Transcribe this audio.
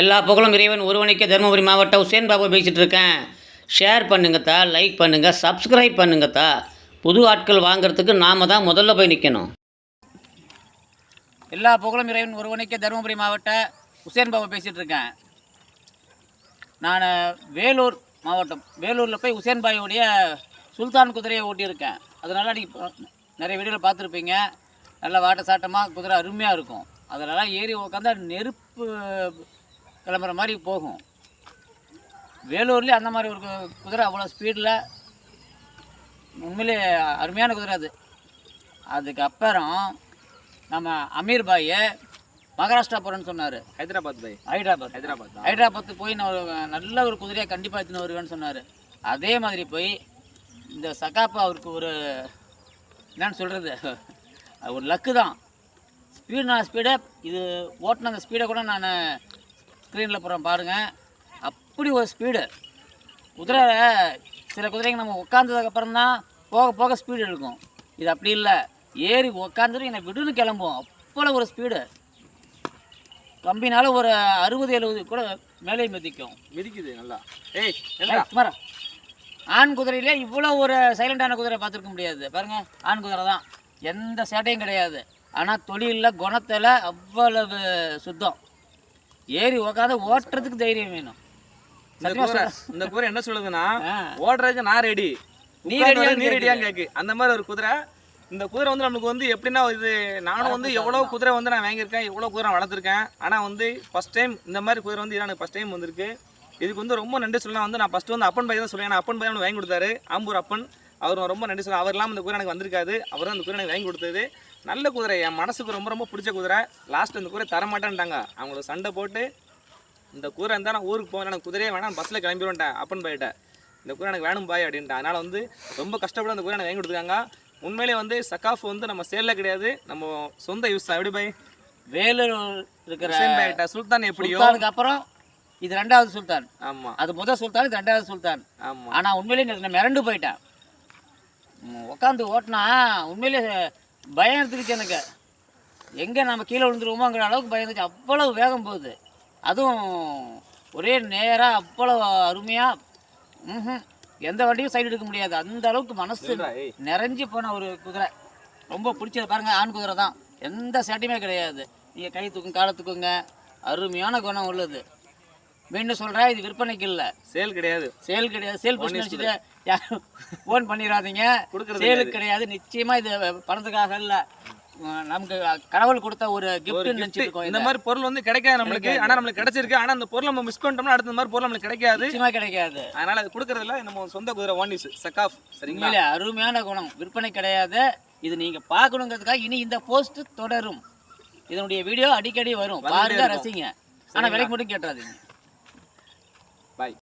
எல்லா புகழும் இறைவன் ஒருவனுக்கே தருமபுரி மாவட்டம் உசேன் பாபு பேசிகிட்டு இருக்கேன் ஷேர் பண்ணுங்கத்தா லைக் பண்ணுங்கள் சப்ஸ்கிரைப் பண்ணுங்கத்தா. புது ஆட்கள் வாங்குறதுக்கு நாம் தான் முதல்ல போய் நிற்கணும் எல்லா புகழும் இறைவன் ஒருவனுக்கே தருமபுரி மாவட்ட உசேன் பாபு பேசிகிட்டு இருக்கேன் நான் வேலூர் மாவட்டம் வேலூரில் போய் உசேன் பாயோடைய சுல்தான் குதிரையை ஓட்டியிருக்கேன். அதனால் நீங்கள் நிறைய வீடியோவில் பார்த்துருப்பீங்க. நல்லா வாட்ட சாட்டமாக குதிரை அருமையாக இருக்கும். அதிலலாம் ஏறி உட்காந்தா நெருப்பு கிளம்புற மாதிரி போகும். வேலூர்லேயே அந்த மாதிரி ஒரு குதிரை அவ்வளோ ஸ்பீடில் உண்மையிலே அருமையான குதிரை அது. அதுக்கப்புறம் நம்ம அமீர் பாயை மகாராஷ்டிரா போகிறேன்னு சொன்னார். ஹைதராபாத் பை ஹைதராபாத். ஹைதராபாத் தான். ஹைதராபாத் போய் நான் ஒரு நல்ல ஒரு குதிரையை கண்டிப்பாக எடுத்துன்னு வருவேன்னு சொன்னார். அதே மாதிரி போய் இந்த சகாப்பு அவருக்கு ஒரு என்னன்னு சொல்கிறது ஒரு லக்கு தான். ஸ்பீடு நான் ஸ்பீடை இது ஓட்டின அந்த ஸ்பீடை கூட நான் ஸ்க்ரீனில் போகிறேன் பாருங்கள் அப்படி ஒரு ஸ்பீடு குதிரை சில குதிரைங்க நம்ம உட்காந்ததுக்கப்புறம் தான் போக போக ஸ்பீடு இருக்கும். இது அப்படி இல்லை. ஏறி உட்காந்துட்டு என்னை விடுன்னு கிளம்பும் அவ்வளோ ஒரு ஸ்பீடு கம்பினால ஒரு அறுபது எழுபது கூட மேலே மிதிக்கும். மிதிக்குது நல்லா. ஏய் சுமாரா. ஆண் குதிரையிலே இவ்வளோ ஒரு சைலண்டான குதிரை பார்த்துருக்க முடியாது. பாருங்க ஆண் குதிரை தான். எந்த சேட்டையும் கிடையாது. ஆனால் தொழிலில் குணத்தில் அவ்வளவு சுத்தம். ஏறி உக்காந்து ஓட்டுறதுக்கு தைரியம் வேணும். இந்த கூரை என்ன சொல்லுதுன்னா. ஓடுறதுக்கு நான் ரெடி நீ ரெடியா நீ ரெடியா கேக்கு. அந்த மாதிரி ஒரு குதிரை. இந்த குதிரை வந்து நமக்கு வந்து எப்படின்னா இது நானும் வந்து எவ்வளோ குதிரை வந்து நான் வாங்கியிருக்கேன் எவ்வளோ குதிரை வளர்த்துருக்கேன். ஆனால் வந்து ஃபர்ஸ்ட் டைம் இந்த மாதிரி குதிரை வந்து இதான் எனக்கு ஃபஸ்ட் டைம் வந்திருக்கு. இதுக்கு வந்து ரொம்ப நன்றி சொல்லலாம் வந்து நான் ஃபஸ்ட்டு வந்து அப்பன் பையன் தான் சொல்லுவேன். அப்பன் பையன் எனக்கு வாங்கி கொடுத்தாரு. ஆம்பூர் அப்பன். அவர் ரொம்ப நன்றி சொல்லுவேன் அவர் இல்லாமல் இந்த குதிரை எனக்கு வந்திருக்காது. அவர் தான் இந்த குதிரை எனக்கு வாங்கி கொடுத்தது. நல்ல குதிரை. என் மனசுக்கு ரொம்ப ரொம்ப பிடிச்ச குதிரை. லாஸ்ட் இந்த குதிரை தர மாட்டேன்ட்டாங்க அவங்களுக்கு சண்டை போட்டு இந்த கூரை இருந்தால் நான் ஊருக்கு போவேன் எனக்கு குதிரையே வேணாம் பஸ்ஸில் கிளம்பிடுவேன்ட்டேன் அப்பன் பாயிட்ட இந்த கூரை எனக்கு வேணும் பாய் அப்படின்ட்டு அதனால் வந்து ரொம்ப கஷ்டப்பட்டு அந்த கூரை எனக்கு வாங்கி கொடுத்துருக்காங்க. உண்மையிலே வந்து சக்காஃப் வந்து நம்ம சேலில் கிடையாது. நம்ம சொந்த யூஸ் தான். எப்படி பாய்? வேலூர் இருக்கிற சுல்தான் எப்படியோ? அப்புறம் இது ரெண்டாவது சுல்தான். ஆமாம் அது முதல் சுல்தான் இது ரெண்டாவது சுல்தான். ஆமாம் ஆனால் உண்மையிலேயே நான் மிரண்டு போயிட்டேன். உட்காந்து ஓட்டினா உண்மையிலே பயம் எடுத்துக்கிச்சு எனக்கு. எங்கே நம்ம கீழே விழுந்துருவோமோங்கிற அளவுக்கு பயம் இருந்துச்சு. அவ்வளவு வேகம் போகுது. அதுவும் ஒரே நேராக அவ்வளோ அருமையாக ம் எந்த வண்டியும் சைடு எடுக்க முடியாது. அந்த அளவுக்கு மனசு. நிறைஞ்சு போன ஒரு குதிரை. ரொம்ப பிடிச்சது பாருங்க ஆண் குதிரை தான். எந்த சேட்டையுமே கிடையாது. நீங்கள் கை தூக்குங்க காலை தூக்குங்க. அருமையான குணம் உள்ளது. மீண்டும் சொல்கிறேன் இது விற்பனைக்கு இல்லை. சேல் கிடையாது. சேல் கிடையாது. சேல் பண்ணி வச்சுட்டு யாரும் ஃபோன் பண்ணிடாதீங்க கொடுக்கறது சேலுக்கு கிடையாது. நிச்சயமா இது பணத்துக்காக இல்ல. நமக்கு கடவுள் கொடுத்த ஒரு கிஃப்ட். நினைச்சிருக்கோம் இந்த. மாதிரி பொருள் வந்து கிடைக்காது நம்மளுக்கு. ஆனால் நம்மளுக்கு கிடைச்சிருக்கு. ஆனால் அந்த பொருள் நம்ம மிஸ் பண்ணிட்டோம்னா அடுத்த மாதிரி பொருள் நம்மளுக்கு கிடைக்காது. நிச்சயமா கிடைக்காது. அதனால் அது கொடுக்கறதில்ல. நம்ம சொந்த குதிரை யூஸ் சக்காஃப் சரிங்களா? அருமையான குணம். விற்பனை கிடையாது. இது நீங்க பார்க்கணுங்கிறதுக்காக இனி இந்த போஸ்ட் தொடரும். இதனுடைய வீடியோ அடிக்கடி வரும். பாருங்க. ரசிங்க. ஆனா விலைக்கு மட்டும் கேட்டுறாதீங்க.